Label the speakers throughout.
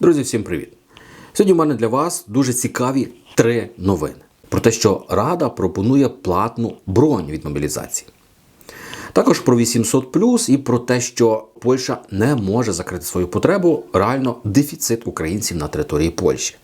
Speaker 1: Друзі, всім привіт! Сьогодні в мене для вас дуже цікаві три новини про те, що Рада пропонує платну бронь від мобілізації. Також про 800 і про те, що Польща не може закрити свою потребу, реально дефіцит українців на території Польщі.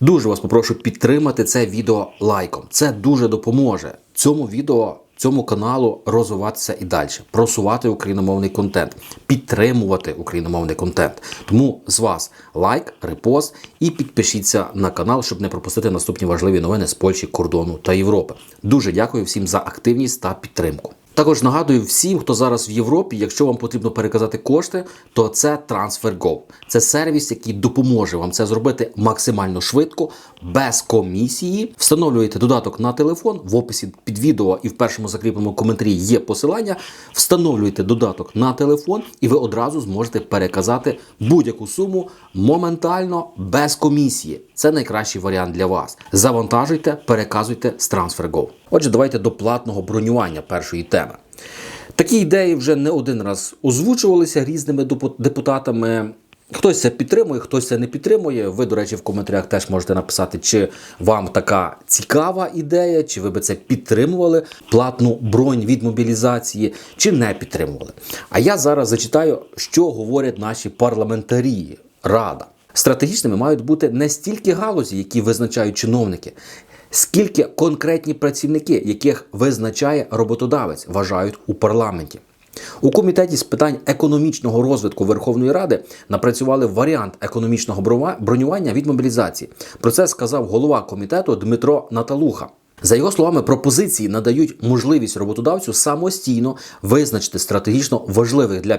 Speaker 1: Дуже вас попрошу підтримати це відео лайком. Це дуже допоможе цьому відео, цьому каналу розвиватися і далі, просувати україномовний контент, підтримувати україномовний контент. Тому з вас лайк, репост і підпишіться на канал, щоб не пропустити наступні важливі новини з Польщі, кордону та Європи. Дуже дякую всім за активність та підтримку. Також нагадую всім, хто зараз в Європі, якщо вам потрібно переказати кошти, то це TransferGo. Це сервіс, який допоможе вам це зробити максимально швидко, без комісії. Встановлюєте додаток на телефон. В описі під відео і в першому закріпленому коментарі є посилання. Встановлюєте додаток на телефон, і ви одразу зможете переказати будь-яку суму моментально без комісії. Це найкращий варіант для вас. Завантажуйте, переказуйте з TransferGo. Отже, давайте до платного бронювання першої теми. Такі ідеї вже не один раз озвучувалися різними депутатами. Хтось це підтримує, хтось це не підтримує. Ви, до речі, в коментарях теж можете написати, чи вам така цікава ідея, чи ви би це підтримували платну бронь від мобілізації, чи не підтримували. А я зараз зачитаю, що говорять наші парламентарі, рада. Стратегічними мають бути не стільки галузі, які визначають чиновники, скільки конкретні працівники, яких визначає роботодавець, вважають у парламенті. У комітеті з питань економічного розвитку Верховної Ради напрацювали варіант економічного бронювання від мобілізації. Про це сказав голова комітету Дмитро Наталуха. За його словами, пропозиції надають можливість роботодавцю самостійно визначити стратегічно важливих для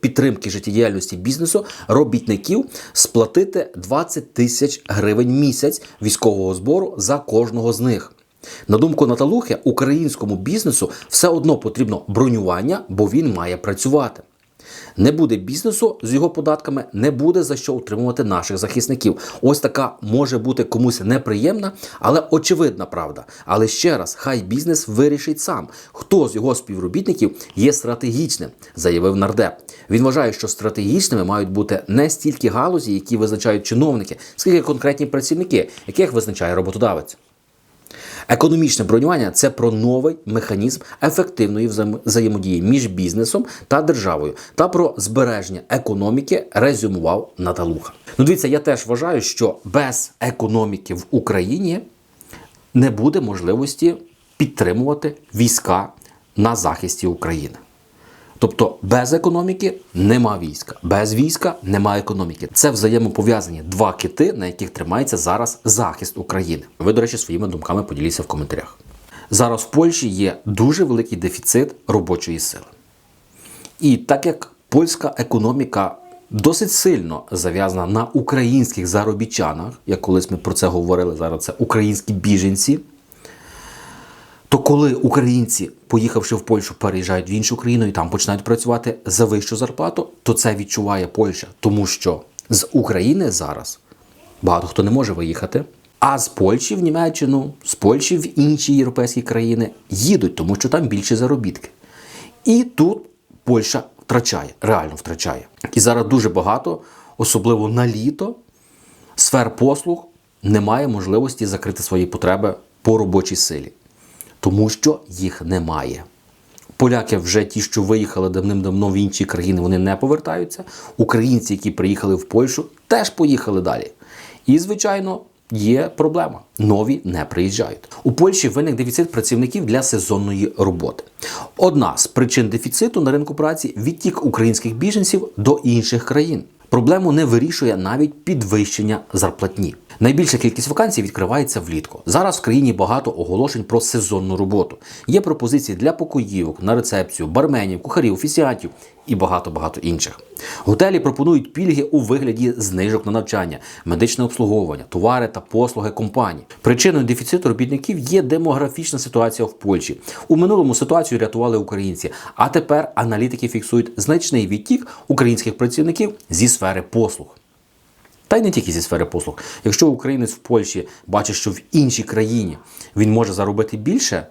Speaker 1: підтримки життєдіяльності бізнесу робітників сплатити 20 тисяч гривень місяць військового збору за кожного з них. На думку Наталухи, українському бізнесу все одно потрібно бронювання, бо він має працювати. Не буде бізнесу з його податками, не буде за що утримувати наших захисників. Ось така може бути комусь неприємна, але очевидна правда. Але ще раз, хай бізнес вирішить сам, хто з його співробітників є стратегічним, заявив нардеп. Він вважає, що стратегічними мають бути не стільки галузі, які визначають чиновники, скільки конкретні працівники, яких визначає роботодавець. Економічне бронювання це про новий механізм ефективної взаєм- взаємодії між бізнесом та державою та про збереження економіки, резюмував Наталуха. Ну, дивіться, я теж вважаю, що без економіки в Україні не буде можливості підтримувати війська на захисті України. Тобто без економіки нема війська, без війська нема економіки. Це взаємопов'язані два кити, на яких тримається зараз захист України. Ви, до речі, своїми думками поділіться в коментарях. Зараз в Польщі є дуже великий дефіцит робочої сили. І так як польська економіка досить сильно зав'язана на українських заробітчанах, як колись ми про це говорили, зараз це українські біженці. Коли українці, поїхавши в Польщу, переїжджають в іншу країну і там починають працювати за вищу зарплату, то це відчуває Польща, тому що з України зараз багато хто не може виїхати. А з Польщі в Німеччину, з Польщі в інші європейські країни їдуть, тому що там більші заробітки. І тут Польща втрачає, реально втрачає. І зараз дуже багато, особливо на літо, сфер послуг немає можливості закрити свої потреби по робочій силі, тому що їх немає. Поляки вже ті, що виїхали давним-давно в інші країни, вони не повертаються. Українці, які приїхали в Польщу, теж поїхали далі. І, звичайно, є проблема. Нові не приїжджають. У Польщі виник дефіцит працівників для сезонної роботи. Одна з причин дефіциту на ринку праці відтік українських біженців до інших країн. Проблему не вирішує навіть підвищення зарплатні. Найбільша кількість вакансій відкривається влітку. Зараз в країні багато оголошень про сезонну роботу. Є пропозиції для покоївок, на рецепцію, барменів, кухарів, офіціантів і багато-багато інших. Готелі пропонують пільги у вигляді знижок на навчання, медичне обслуговування, товари та послуги компаній. Причиною дефіциту робітників є демографічна ситуація в Польщі. У минулому ситуацію рятували українці, а тепер аналітики фіксують значний відтік українських працівників зі сфери послуг. Та й не тільки зі сфери послуг. Якщо українець в Польщі бачить, що в іншій країні він може заробити більше,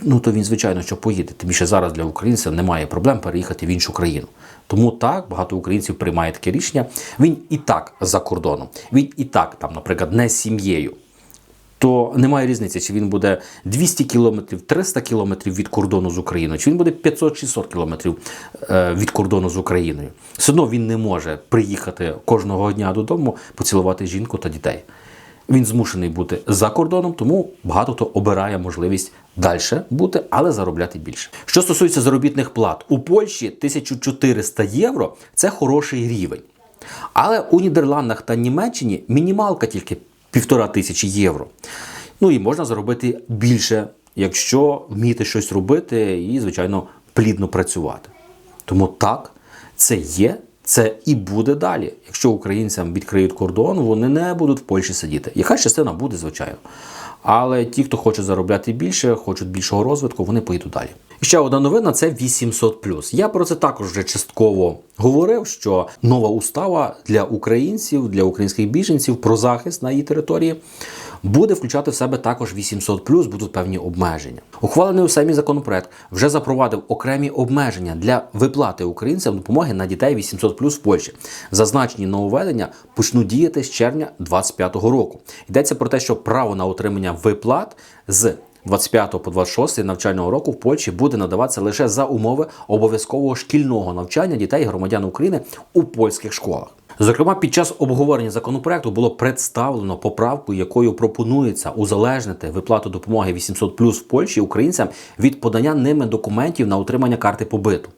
Speaker 1: ну то він, звичайно, що поїде. Тим більше зараз для українця немає проблем переїхати в іншу країну. Тому так багато українців приймає таке рішення. Він і так за кордоном, він і так там, наприклад, не з сім'єю. То немає різниці, чи він буде 200 кілометрів, 300 кілометрів від кордону з Україною, чи він буде 500-600 кілометрів е, від кордону з Україною. Все одно він не може приїхати кожного дня додому, поцілувати жінку та дітей. Він змушений бути за кордоном, тому багато хто обирає можливість далі бути, але заробляти більше. Що стосується заробітних плат, у Польщі 1400 євро це хороший рівень. Але у Нідерландах та Німеччині мінімалка тільки півтора тисячі євро. Ну і можна заробити більше, якщо вміти щось робити і, звичайно, плідно працювати. Тому так, це є, це і буде далі. Якщо українцям відкриють кордон, вони не будуть в Польщі сидіти. Яка частина буде, звичайно. Але ті, хто хоче заробляти більше, хочуть більшого розвитку, вони поїдуть далі. І ще одна новина це 800+. Я про це також вже частково говорив, що нова устава для українців, для українських біженців про захист на її території буде включати в себе також 800+, будуть певні обмеження. Ухвалений у самі законопроект вже запровадив окремі обмеження для виплати українцям допомоги на дітей 800+, в Польщі. Зазначені нововведення почнуть діяти з червня 2025 року. Йдеться про те, що право на отримання виплат з 25 по 26 навчального року в Польщі буде надаватися лише за умови обов'язкового шкільного навчання дітей і громадян України у польських школах. Зокрема, під час обговорення законопроекту було представлено поправку, якою пропонується узалежнити виплату допомоги 800 в Польщі українцям від подання ними документів на отримання карти побиту.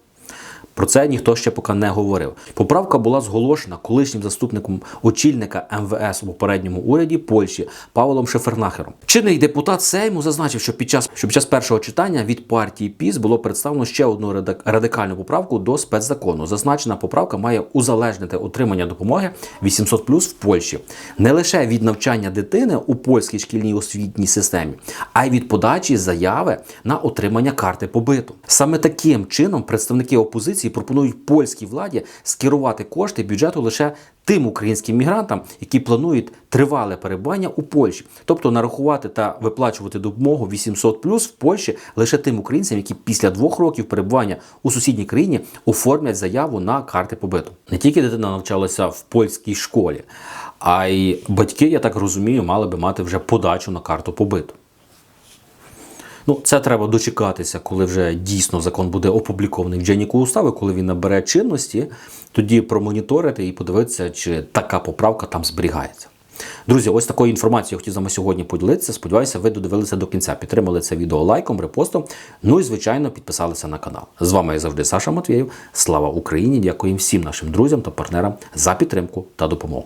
Speaker 1: Про це ніхто ще поки не говорив. Поправка була зголошена колишнім заступником очільника МВС у попередньому уряді Польщі Павлом Шефернахером. Чинний депутат Сейму зазначив, що під час що під час першого читання від партії ПІС було представлено ще одну радикальну поправку до спецзакону. Зазначена поправка має узалежнити отримання допомоги 800 плюс в Польщі не лише від навчання дитини у польській шкільній освітній системі, а й від подачі заяви на отримання карти побиту. Саме таким чином представники опозиції пропонують польській владі скерувати кошти бюджету лише тим українським мігрантам, які планують тривале перебування у Польщі, тобто нарахувати та виплачувати допомогу 800 в Польщі лише тим українцям, які після двох років перебування у сусідній країні оформлять заяву на карти побиту. Не тільки дитина навчалася в польській школі, а й батьки, я так розумію, мали би мати вже подачу на карту побиту. Ну, це треба дочекатися, коли вже дійсно закон буде опублікований в Дженіку устави, коли він набере чинності, тоді промоніторити і подивитися, чи така поправка там зберігається. Друзі, ось такою інформацією хотів з вами сьогодні поділитися. Сподіваюся, ви додивилися до кінця. Підтримали це відео лайком, репостом. Ну і звичайно, підписалися на канал. З вами як завжди Саша Матвєєв. Слава Україні! Дякую всім нашим друзям та партнерам за підтримку та допомогу.